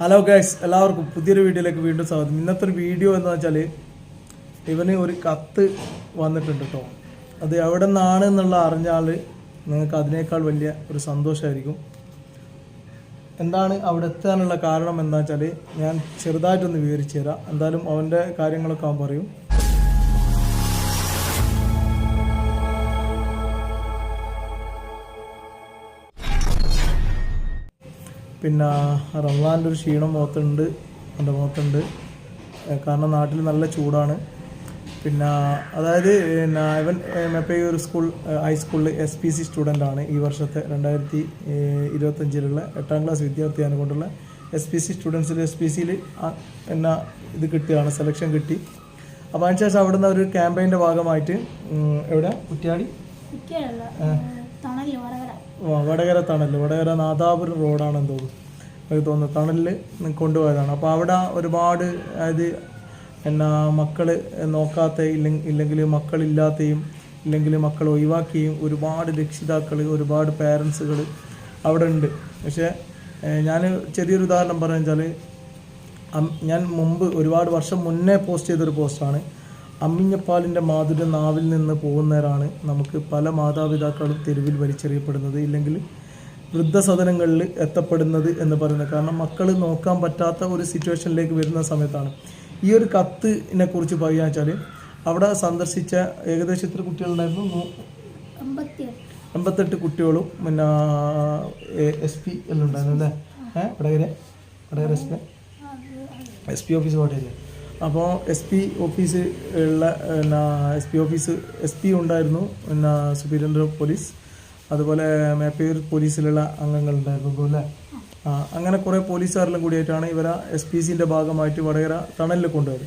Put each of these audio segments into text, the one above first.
Hello guys എല്ലാവർക്കും പുതിയൊരു വീഡിയോയിലേക്ക് വീണ്ടും സ്വാഗതം. ഇന്നത്തെ ഒരു വീഡിയോ എന്ന് വെച്ചാൽ ഇവന് ഒരു കത്ത് വന്നിട്ടുണ്ട് കേട്ടോ അത് എവിടെ നിന്നാണ് എന്നുള്ള അറിഞ്ഞാൽ നിങ്ങൾക്ക് അതിനേക്കാൾ വലിയ ഒരു സന്തോഷമായിരിക്കും എന്താണ് അവിടെ എത്താനുള്ള കാരണം എന്താ വെച്ചാൽ ഞാൻ ചെറുതായിട്ടൊന്ന് വിവരിച്ചു തരാം. എന്തായാലും അവന്റെ കാര്യങ്ങളൊക്കെ അവൻ പറയും. പിന്നെ റംസാന്റെ ഒരു ക്ഷീണം മുഖത്തുണ്ട് എന്റെ മുഖത്തുണ്ട്. കാരണം നാട്ടിൽ നല്ല ചൂടാണ്. പിന്നെ അതായത് പിന്നെ ഇവൻ മെപ്പേ ഒരു സ്കൂൾ ഹൈസ്കൂളിൽ എസ് പി സി സ്റ്റുഡന്റ് ആണ്. ഈ വർഷത്തെ രണ്ടായിരത്തി ഇരുപത്തഞ്ചിലുള്ള എട്ടാം ക്ലാസ് വിദ്യാർത്ഥിയാണ് കൊണ്ടുള്ള എസ് പി സി സ്റ്റുഡൻസിൽ എസ് പി സിയിൽ എന്നാ ഇത് കിട്ടുകയാണ് സെലക്ഷൻ കിട്ടി. അപ്പോൾ അതിനുശേഷം അവിടുന്ന് ഒരു ക്യാമ്പയിന്റെ ഭാഗമായിട്ട് എവിടെ കുറ്റിയാടി? വടകര. തണൽ വടകര നാദാപുരം റോഡാണെന്ന് തോന്നുന്നു എനിക്ക് തോന്നുന്നു. തണലിൽ കൊണ്ടുപോയതാണ്. അപ്പോൾ അവിടെ ഒരുപാട് അതായത് എന്നാ മക്കൾ നോക്കാത്ത ഇല്ലെങ്കിൽ മക്കളില്ലാത്തയും ഇല്ലെങ്കിൽ മക്കൾ ഒഴിവാക്കിയും ഒരുപാട് രക്ഷിതാക്കൾ ഒരുപാട് പേരൻസുകൾ അവിടെ ഉണ്ട്. പക്ഷേ ഞാൻ ചെറിയൊരു ഉദാഹരണം പറഞ്ഞു വെച്ചാൽ അം- ഞാൻ മുമ്പ് ഒരുപാട് വർഷം മുന്നേ പോസ്റ്റ് ചെയ്തൊരു പോസ്റ്റാണ്. അമ്മിഞ്ഞപ്പാലിന്റെ മാധുര്യം നാവിൽ നിന്ന് പോകുന്നവരാണ് നമുക്ക് പല മാതാപിതാക്കളും തെരുവിൽ വലിച്ചെറിയപ്പെടുന്നത് ഇല്ലെങ്കിൽ വൃദ്ധസദനങ്ങളിൽ എത്തപ്പെടുന്നത് എന്ന് പറയുന്നത്. കാരണം മക്കൾ നോക്കാൻ പറ്റാത്ത ഒരു സിറ്റുവേഷനിലേക്ക് വരുന്ന സമയത്താണ്. ഈ ഒരു കത്തിനെ കുറിച്ച് പറയുക വെച്ചാൽ അവിടെ സന്ദർശിച്ച ഏകദേശം എത്ര കുട്ടികളുണ്ടായിരുന്നു എൺപത്തെട്ട് കുട്ടികളും പിന്നെ എസ് പി എല്ലാം ഉണ്ടായിരുന്നു അല്ലേ? ഏഹ് Vadakara? Vadakara S P? S P office കോട്ടയിൽ അപ്പോൾ എസ് പി ഓഫീസ് ഉള്ള പിന്നെ S P office S P ഉണ്ടായിരുന്നു പിന്നെ ഓഫ് പോലീസ് അതുപോലെ മേപ്പയൂർ പോലീസിലുള്ള അംഗങ്ങളുണ്ടായിരുന്നു അല്ലേ? അതുപോലെ അങ്ങനെ കുറേ പോലീസുകാരെല്ലാം കൂടിയായിട്ടാണ് ഇവരെ എസ് പി സിന്റെ ഭാഗമായിട്ട് വടകര ടണലിൽ കൊണ്ടുപോയത്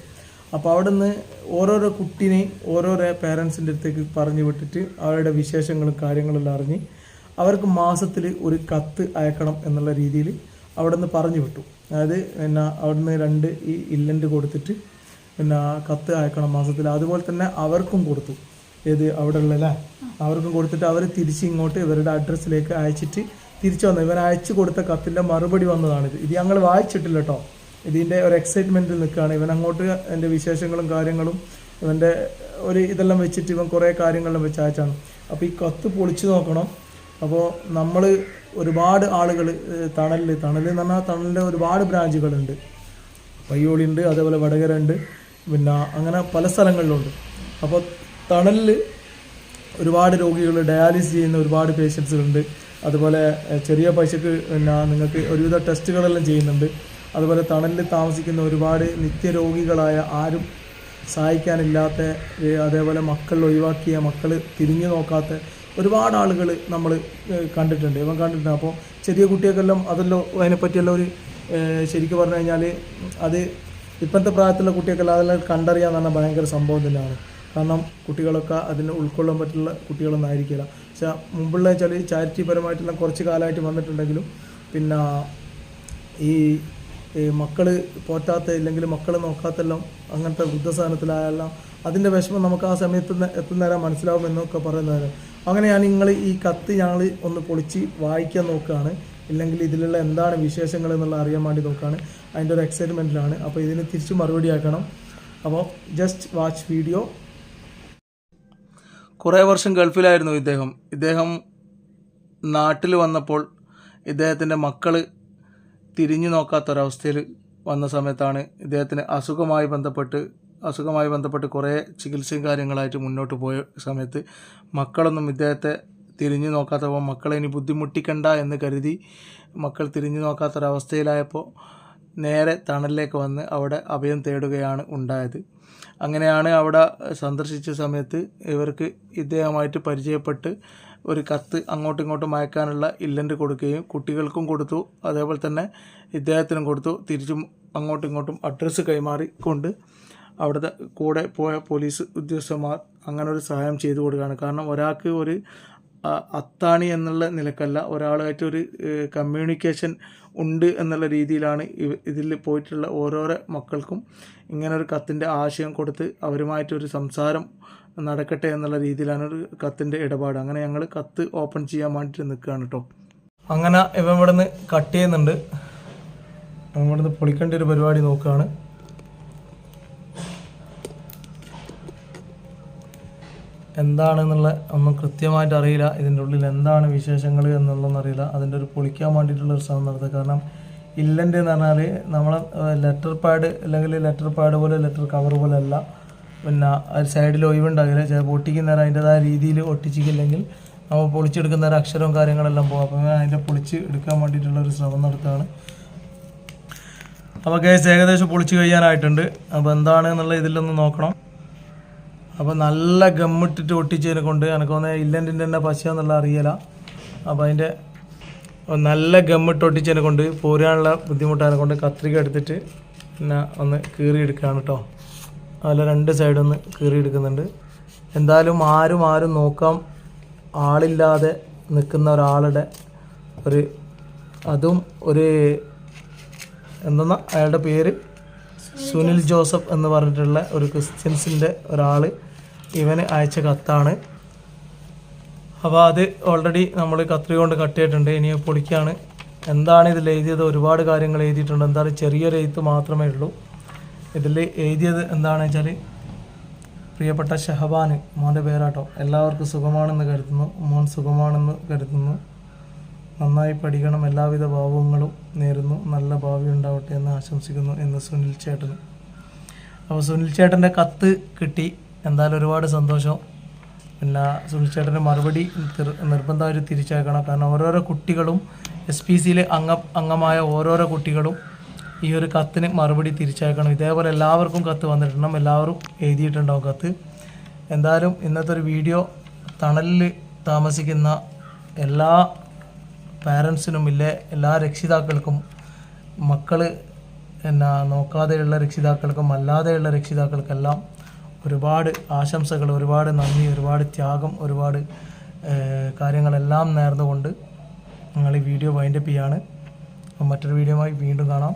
അപ്പോൾ അവിടെ നിന്ന് ഓരോരോ കുട്ടീനെയും ഓരോരോ പേരൻസിന്റെ അടുത്തേക്ക് പറഞ്ഞു വിട്ടിട്ട് അവരുടെ വിശേഷങ്ങളും കാര്യങ്ങളെല്ലാം അറിഞ്ഞ് അവർക്ക് മാസത്തിൽ ഒരു കത്ത് അയക്കണം എന്നുള്ള രീതിയിൽ അവിടെ നിന്ന് പറഞ്ഞു വിട്ടു. അതായത് പിന്നെ അവിടുന്ന് രണ്ട് ഈ ഇല്ലന്റ് കൊടുത്തിട്ട് പിന്നെ കത്ത് അയക്കണം മാസത്തിൽ. അതുപോലെ തന്നെ അവർക്കും കൊടുത്തു. ഏത് അവിടെ ഉള്ളല്ലേ അവർക്കും കൊടുത്തിട്ട് അവർ തിരിച്ച് ഇങ്ങോട്ട് ഇവരുടെ അഡ്രസ്സിലേക്ക് അയച്ചിട്ട് തിരിച്ചു വന്നു. ഇവൻ അയച്ചു കൊടുത്ത കത്തിന്റെ മറുപടി വന്നതാണിത് ഇത്. ഞങ്ങൾ വായിച്ചിട്ടില്ല കേട്ടോ. ഇതിന്റെ ഒരു എക്സൈറ്റ്മെന്റിൽ നിൽക്കുകയാണ്. ഇവൻ അങ്ങോട്ട് എന്റെ വിശേഷങ്ങളും കാര്യങ്ങളും ഇവന്റെ ഒരു ഇതെല്ലാം വെച്ചിട്ട് ഇവൻ കുറേ കാര്യങ്ങളെല്ലാം വെച്ച് അയച്ചാണ്. അപ്പോൾ ഈ കത്ത് പൊളിച്ചു നോക്കണം. അപ്പോൾ നമ്മൾ ഒരുപാട് ആളുകൾ തണലിൽ തണൽ എന്ന് പറഞ്ഞാൽ തണലിന്റെ ഒരുപാട് ബ്രാഞ്ചുകളുണ്ട്. പയ്യോളിയുണ്ട് അതേപോലെ വടകര ഉണ്ട് പിന്നെ അങ്ങനെ പല സ്ഥലങ്ങളിലുണ്ട്. അപ്പോൾ തണലിൽ ഒരുപാട് രോഗികൾ ഡയാലിസിസ് ചെയ്യുന്ന ഒരുപാട് പേഷ്യൻസുകളുണ്ട്. അതുപോലെ ചെറിയ പൈസക്ക് പിന്നെ നിങ്ങൾക്ക് ഒരുവിധ ടെസ്റ്റുകളെല്ലാം ചെയ്യുന്നുണ്ട്. അതുപോലെ തണലിൽ താമസിക്കുന്ന ഒരുപാട് നിത്യരോഗികളായ ആരും സഹായിക്കാനില്ലാത്ത അതേപോലെ മക്കൾ ഒഴിവാക്കിയ മക്കൾ തിരിഞ്ഞു നോക്കാത്ത ഒരുപാട് ആളുകൾ നമ്മൾ കണ്ടിട്ടുണ്ട്. ഇവൻ കണ്ടിട്ടുണ്ട്. അപ്പോൾ ചെറിയ കുട്ടികൾക്കെല്ലാം അതെല്ലാം പറ്റിയുള്ള ഒരു ശരിക്കും പറഞ്ഞു കഴിഞ്ഞാൽ അത് ഇപ്പോഴത്തെ പ്രായത്തിലുള്ള കുട്ടികൾക്കെല്ലാം അതെല്ലാം കണ്ടറിയാന്ന് പറഞ്ഞാൽ ഭയങ്കര സംഭവം തന്നെയാണ്. കാരണം കുട്ടികളൊക്കെ അതിന് ഉൾക്കൊള്ളാൻ പറ്റുള്ള കുട്ടികളൊന്നും ആയിരിക്കില്ല. പക്ഷേ മുമ്പുള്ള വെച്ചാൽ ചാരിറ്റി പരമായിട്ടുള്ള കുറച്ച് കാലമായിട്ട് വന്നിട്ടുണ്ടെങ്കിലും പിന്നെ ഈ മക്കൾ പോറ്റാത്ത ഇല്ലെങ്കിൽ മക്കൾ നോക്കാത്തെല്ലാം അങ്ങനത്തെ വൃദ്ധസാധനത്തിലായെല്ലാം അതിന്റെ വിഷമം നമുക്ക് ആ സമയത്ത് എത്തുന്നേരം മനസ്സിലാവുമെന്നൊക്കെ പറയുന്നവരും അങ്ങനെയാണ് നിങ്ങൾ ഈ കത്ത് ഞങ്ങൾ ഒന്ന് പൊളിച്ച് വായിക്കാൻ നോക്കുകയാണ് ഇല്ലെങ്കിൽ ഇതിലുള്ള എന്താണ് വിശേഷങ്ങൾ എന്നുള്ള അറിയാൻ വേണ്ടി നോക്കുകയാണ് അതിന്റെ ഒരു എക്സൈറ്റ്മെന്റിലാണ് അപ്പോൾ ഇതിന് തിരിച്ച് മറുപടി ആക്കണം. അപ്പോൾ ജസ്റ്റ് വാച്ച് വീഡിയോ കുറേ വർഷം ഗൾഫിലായിരുന്നു ഇദ്ദേഹം. ഇദ്ദേഹം നാട്ടിൽ വന്നപ്പോൾ ഇദ്ദേഹത്തിന്റെ മക്കൾ തിരിഞ്ഞു നോക്കാത്തൊരവസ്ഥയിൽ വന്ന സമയത്താണ് ഇദ്ദേഹത്തിന് അസുഖമായി ബന്ധപ്പെട്ട് അസുഖമായി ബന്ധപ്പെട്ട് കുറേ ചികിത്സയും കാര്യങ്ങളായിട്ട് മുന്നോട്ട് പോയ സമയത്ത് മക്കളൊന്നും ഇദ്ദേഹത്തെ തിരിഞ്ഞു നോക്കാത്തപ്പോൾ മക്കളെ ഇനി ബുദ്ധിമുട്ടിക്കണ്ട എന്ന് കരുതി മക്കൾ തിരിഞ്ഞു നോക്കാത്തൊരവസ്ഥയിലായപ്പോൾ നേരെ തണലിലേക്ക് വന്ന് അവിടെ അഭയം തേടുകയാണ് ഉണ്ടായത്. അങ്ങനെയാണ് അവിടെ സന്ദർശിച്ച സമയത്ത് ഇവർക്ക് ഇദ്ദേഹമായിട്ട് പരിചയപ്പെട്ട് ഒരു കത്ത് അങ്ങോട്ടും ഇങ്ങോട്ടും അയക്കാനുള്ള ഇല്ലന്റ് കൊടുക്കുകയും കുട്ടികൾക്കും കൊടുത്തു. അതേപോലെ തന്നെ ഇദ്ദേഹത്തിനും കൊടുത്തു. തിരിച്ചും അങ്ങോട്ടും ഇങ്ങോട്ടും അഡ്രസ്സ് കൈമാറിക്കൊണ്ട് അവിടുത്തെ കൂടെ പോയ പോലീസ് ഉദ്യോഗസ്ഥന്മാർ അങ്ങനെ ഒരു സഹായം ചെയ്തു കൊടുക്കുകയാണ്. കാരണം ഒരാൾക്ക് ഒരു അത്താണി എന്നുള്ള നിലക്കല്ല ഒരാളായിട്ട് ഒരു കമ്മ്യൂണിക്കേഷൻ ഉണ്ട് എന്നുള്ള രീതിയിലാണ് ഇതിൽ പോയിട്ടുള്ള ഓരോരോ മക്കൾക്കും ഇങ്ങനെ ഒരു കത്തിന്റെ ആശയം കൊടുത്ത് അവരുമായിട്ടൊരു സംസാരം നടക്കട്ടെ എന്നുള്ള രീതിയിലാണ് ഒരു കത്തിന്റെ ഇടപാട്. അങ്ങനെ ഞങ്ങൾ കത്ത് ഓപ്പൺ ചെയ്യാൻ വേണ്ടിയിട്ട് നിൽക്കുകയാണ് കേട്ടോ അങ്ങനെ ഇവൻ ഇവിടെ നിന്ന് കട്ട് ചെയ്യുന്നുണ്ട്. ഇവിടുന്ന് പൊളിക്കേണ്ട ഒരു പരിപാടി നോക്കുകയാണ്. എന്താണെന്നുള്ള ഒന്നും കൃത്യമായിട്ട് അറിയില്ല. ഇതിന്റെ ഉള്ളിൽ എന്താണ് വിശേഷങ്ങൾ എന്നുള്ളതൊന്നും അറിയില്ല. അതിന്റെ ഒരു പൊളിക്കാൻ വേണ്ടിയിട്ടുള്ള ഒരു ശ്രമം നടത്തുക. കാരണം ഇല്ലന്റെ എന്ന് പറഞ്ഞാൽ നമ്മൾ ലെറ്റർ പാഡ് അല്ലെങ്കിൽ ലെറ്റർ പാഡ് പോലെ ലെറ്റർ കവർ പോലെ അല്ല. പിന്നെ ഒരു സൈഡിൽ ഒഴിവുണ്ടാകില്ല. ചിലപ്പോൾ ഒട്ടിക്കുന്നേരം അതിന്റെതായ രീതിയിൽ ഒട്ടിച്ചില്ലെങ്കിൽ നമ്മൾ പൊളിച്ചെടുക്കുന്ന ഒരു അക്ഷരവും കാര്യങ്ങളെല്ലാം പോകും. അപ്പോൾ അതിന്റെ പൊളിച്ച് എടുക്കാൻ വേണ്ടിയിട്ടുള്ള ഒരു ശ്രമം നടത്തുകയാണ്. അപ്പോൾ കേസ് ഏകദേശം പൊളിച്ച് കഴിയാനായിട്ടുണ്ട്. അപ്പോൾ എന്താണ് എന്നുള്ള ഇതിലൊന്ന് നോക്കണം. അപ്പോൾ നല്ല ഗമ്മിട്ടിട്ട് ഒട്ടിച്ചതിനെ കൊണ്ട് എനിക്ക് തോന്നുന്നത് ഇല്ലന്റിന്റെ തന്നെ പശയെന്നുള്ള അറിയില്ല അപ്പോൾ അതിന്റെ നല്ല ഗമ്മിട്ട് ഒട്ടിച്ചതിനെ കൊണ്ട് പോരാനുള്ള ബുദ്ധിമുട്ടാനെ കൊണ്ട് കത്രിക എടുത്തിട്ട് പിന്നെ ഒന്ന് കീറി എടുക്കുകയാണ് കേട്ടോ അതിൽ രണ്ട് സൈഡൊന്ന് ഒന്ന് കീറി എടുക്കുന്നുണ്ട് എന്തായാലും ആരും ആരും നോക്കാം. ആളില്ലാതെ നിൽക്കുന്ന ഒരാളുടെ ഒരു അതും ഒരു എന്തെന്നാ അയാളുടെ പേര്? സുനിൽ ജോസഫ് എന്ന് പറഞ്ഞിട്ടുള്ള ഒരു ക്രിസ്ത്യൻസിന്റെ ഒരാൾ ഇവന് അയച്ച കത്താണ്. അപ്പോൾ അത് ഓൾറെഡി നമ്മൾ കത്രി കൊണ്ട് കട്ട് ചെയ്തിട്ടുണ്ട്. ഇനി പൊളിക്കാണ്. എന്താണ് ഇതിൽ എഴുതിയത്? ഒരുപാട് കാര്യങ്ങൾ എഴുതിയിട്ടുണ്ട്. എന്താണ്? ചെറിയൊരു എഴുത്ത് മാത്രമേ ഉള്ളൂ. ഇതിൽ എഴുതിയത് എന്താണെന്ന് വെച്ചാൽ പ്രിയപ്പെട്ട ഷഹബാൻ മോന്റെ പേരാട്ടോ. എല്ലാവർക്കും സുഖമാണെന്ന് കരുതുന്നു. മോൻ സുഖമാണെന്ന് കരുതുന്നു. നന്നായി പഠിക്കണം എല്ലാവിധ ഭാവങ്ങളും നേരുന്നു. നല്ല ഭാവി ഉണ്ടാവട്ടെ എന്ന് ആശംസിക്കുന്നു എന്ന് സുനിൽ ചേട്ടന്. അപ്പോൾ സുനിൽ ചേട്ടന്റെ കത്ത് കിട്ടി. എന്തായാലും ഒരുപാട് സന്തോഷം. പിന്നെ സുനിൽ ചേട്ടന്റെ മറുപടി നിർബന്ധമായിട്ട് തിരിച്ചയക്കണം. കാരണം ഓരോരോ കുട്ടികളും എസ് പി സിയിലെ അംഗ അംഗമായ ഓരോരോ കുട്ടികളും ഈ ഒരു കത്തിന് മറുപടി തിരിച്ചയക്കണം. ഇതേപോലെ എല്ലാവർക്കും കത്ത് വന്നിട്ടുണ്ടാവും എല്ലാവരും എഴുതിയിട്ടുണ്ടാവും കത്ത്. എന്തായാലും ഇന്നത്തെ ഒരു വീഡിയോ തണലിൽ താമസിക്കുന്ന എല്ലാ പാരൻസിനും ഇല്ലേ എല്ലാ രക്ഷിതാക്കൾക്കും മക്കൾ എന്നാ നോക്കാതെയുള്ള രക്ഷിതാക്കൾക്കും അല്ലാതെയുള്ള രക്ഷിതാക്കൾക്കെല്ലാം ഒരുപാട് ആശംസകൾ ഒരുപാട് നന്ദി ഒരുപാട് ത്യാഗം ഒരുപാട് കാര്യങ്ങളെല്ലാം നേർന്നുകൊണ്ട് ഞങ്ങൾ ഈ വീഡിയോ വൈൻഡപ്പ് ചെയ്യാണ്. മറ്റൊരു വീഡിയോയുമായി വീണ്ടും കാണാം.